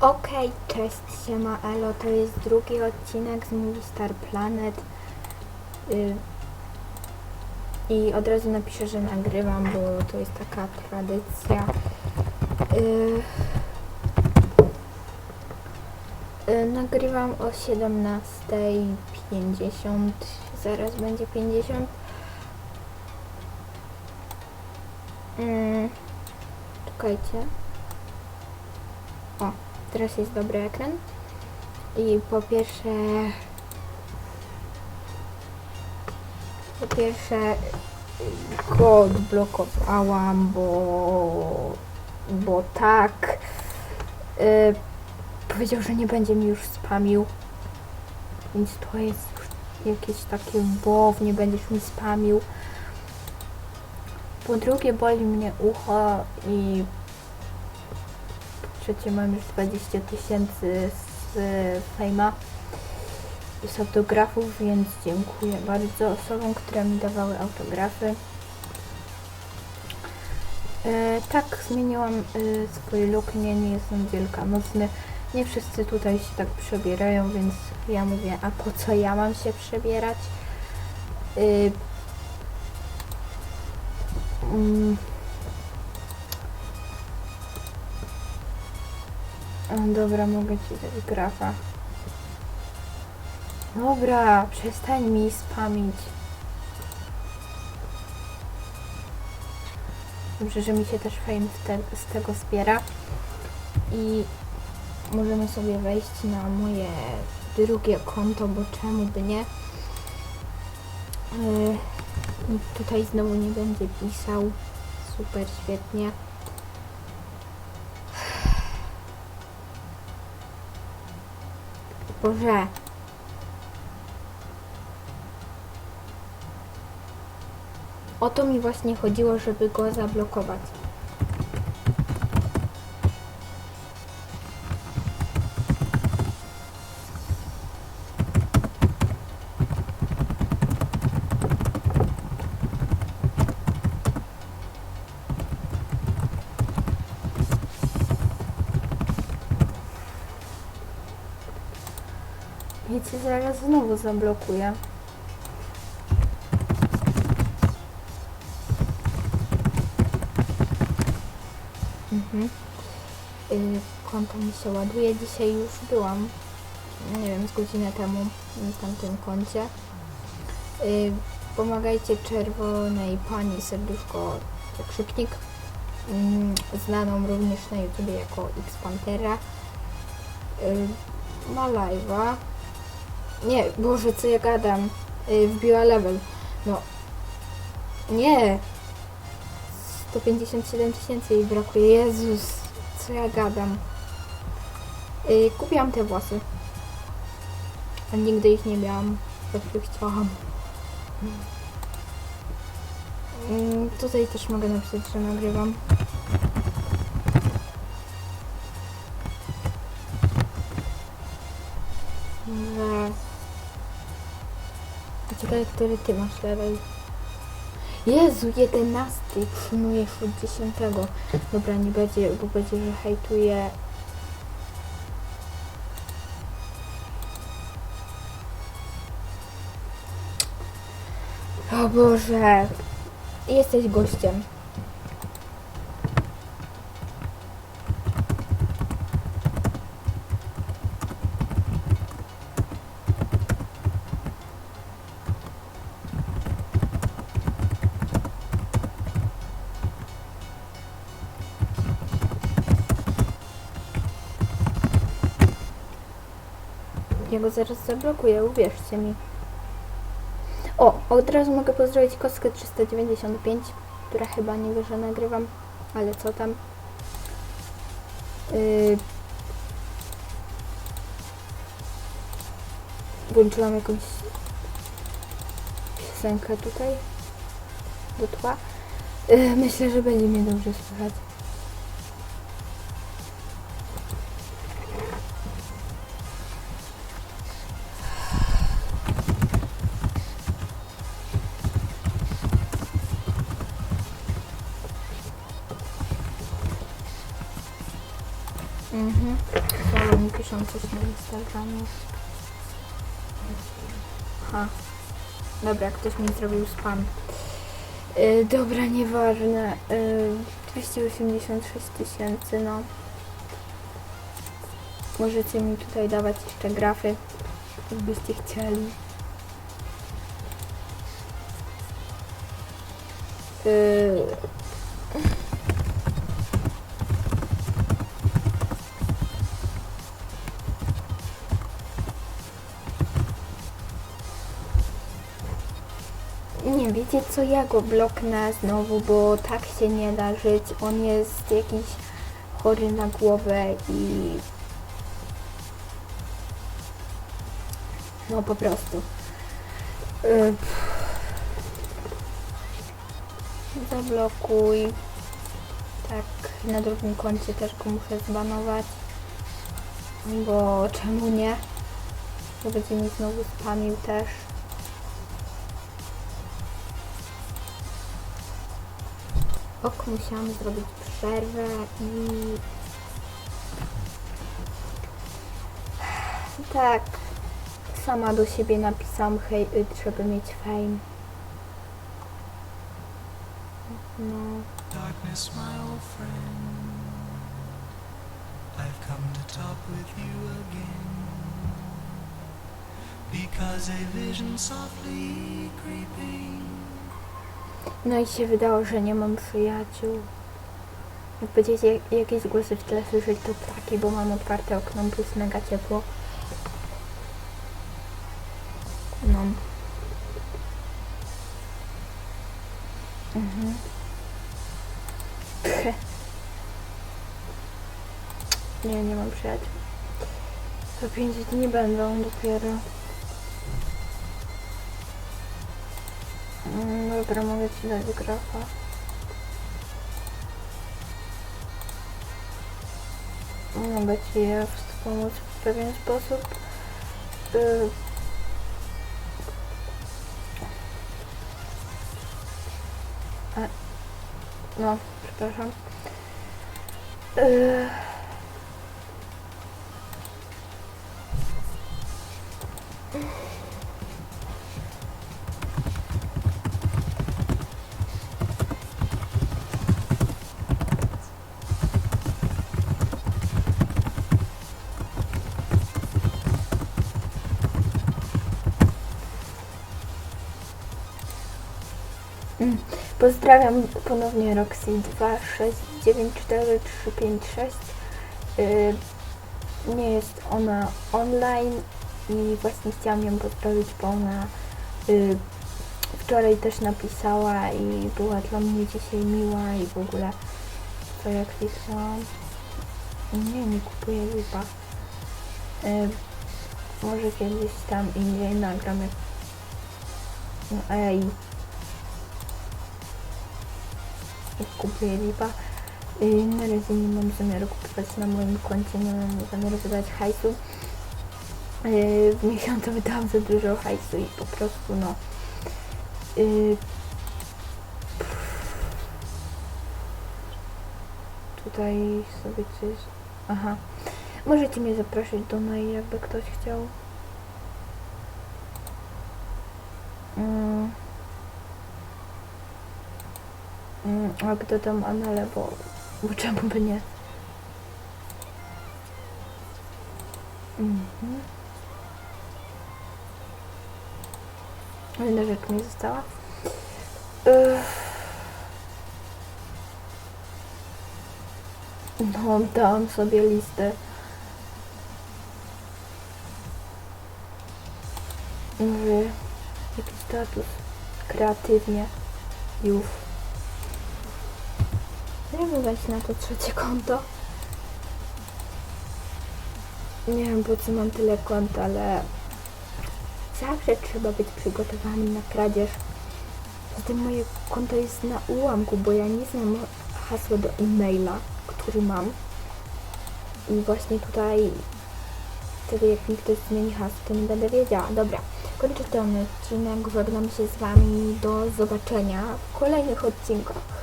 Okej, cześć, siema Elo, to jest drugi odcinek z Movie Star Planet. Y, I od razu napiszę, że nagrywam, bo to jest taka tradycja. Y, y, nagrywam o 17.50, zaraz będzie 50. Mm, czekajcie. Teraz jest dobry ekran. I po pierwsze... Po pierwsze go odblokowałam, bo... Bo tak... Y, powiedział, że nie będzie mi już spamił. Więc to jest jakieś takie wow, nie będziesz mi spamił. Po drugie boli mnie ucho i trzecie mam już 20 tysięcy z y, fejma i z autografów, więc dziękuję bardzo osobom, które mi dawały autografy. E, tak, zmieniłam y, swój look, nie, nie jestem wielkanocny. Nie wszyscy tutaj się tak przebierają, więc ja mówię, a po co ja mam się przebierać? Y, mm, dobra, mogę ci dać grafa. Dobra, przestań mi spamić. Dobrze, że mi się też fame te, z tego zbiera. I możemy sobie wejść na moje drugie konto, bo czemu by nie. Yy, tutaj znowu nie będzie pisał. Super, świetnie. Boże. O to mi właśnie chodziło, żeby go zablokować. Ja cię zaraz znowu zablokuję. Mhm. Y, konto mi się ładuje. Dzisiaj już byłam, nie wiem, z godzinę temu na tamtym koncie. Y, pomagajcie czerwonej pani serduszko krzyknik. Mm, znaną również na YouTubie jako X Pantera. Y, ma live'a. Nie, Boże, co ja gadam? Yy, wbiła level. No. Nie. 157 tysięcy jej brakuje. Jezus, co ja gadam? Yy, kupiłam te włosy. A nigdy ich nie miałam. Zawsze chciałam. Yy, tutaj też mogę napisać, że nagrywam. Ciekawe, który ty masz level. Jezu, 11. Przyjmujesz od 10. Dobra, nie będzie, bo będzie, że hejtuje. O Boże. Jesteś gościem. Ja go zaraz zablokuję, uwierzcie mi. O, od razu mogę pozdrowić kostkę 395, która chyba nie wie, że nagrywam, ale co tam. Yy... Włączyłam jakąś piosenkę tutaj do tła. Yy, myślę, że będzie mnie dobrze słychać. Mhm. Słabo mi piszą coś na Instagramie. Ha. Dobra, ktoś mi zrobił spam. Yy, dobra, nieważne. Yy, 286 tysięcy, no. Możecie mi tutaj dawać jeszcze grafy, jakbyście chcieli. Yy, Nie wiecie co, ja go bloknę znowu, bo tak się nie da żyć. On jest jakiś chory na głowę i... No po prostu. Y, pff. Zablokuj. Tak, na drugim koncie też go muszę zbanować. Bo czemu nie? Bo będzie mi znowu spamił też. Ok, musiałam zrobić przerwę i... Tak, sama do siebie napisałam, hej, y, trzeba mieć fame. No, Darkness, my old friend. I've come to talk with you again. Because a vision softly creeping no i się wydało, że nie mam przyjaciół. Jak będziecie jak- jakieś głosy w tle słyszeć, to ptaki, bo mam otwarte okno, jest mega ciepło. No. Mhm. Nie, nie mam przyjaciół. Za pięć dni będą dopiero. Dobra, mogę ci dać grafa. Mogę ci je wspomóc w pewien sposób. Y, no, przepraszam. Y, Pozdrawiam ponownie Roxy 2694356. Yy, nie jest ona online i właśnie chciałam ją pozdrowić, bo ona yy, wczoraj też napisała i była dla mnie dzisiaj miła i w ogóle to jak pisałam. Nie, nie kupuję lipa. Yy, może kiedyś tam indziej nagram. No, ej. Lipa. Yy, na razie nie mam zamiaru kupować na moim koncie, nie mam zamiaru wydać hajsu. Yy, w miesiącu wydałam za dużo hajsu i po prostu no. Yy, tutaj sobie coś. Aha. Możecie mnie zaprosić do Nai, jakby ktoś chciał. Mm. Mm, a kto tam Anele, bo, bo czemu by nie? Mhm. Jedna rzecz mi została. Ech. No, dałam sobie listę. Mówię, jaki status? Kreatywnie. Już. Wejść na to trzecie konto. Nie wiem po co mam tyle kont, ale zawsze trzeba być przygotowani na kradzież. Zatem moje konto jest na ułamku, bo ja nie znam hasła do e-maila, który mam. I właśnie tutaj wtedy jak mi ktoś zmieni hasło, to nie będę wiedziała. Dobra, kończę ten odcinek, żegnam się z Wami, do zobaczenia w kolejnych odcinkach.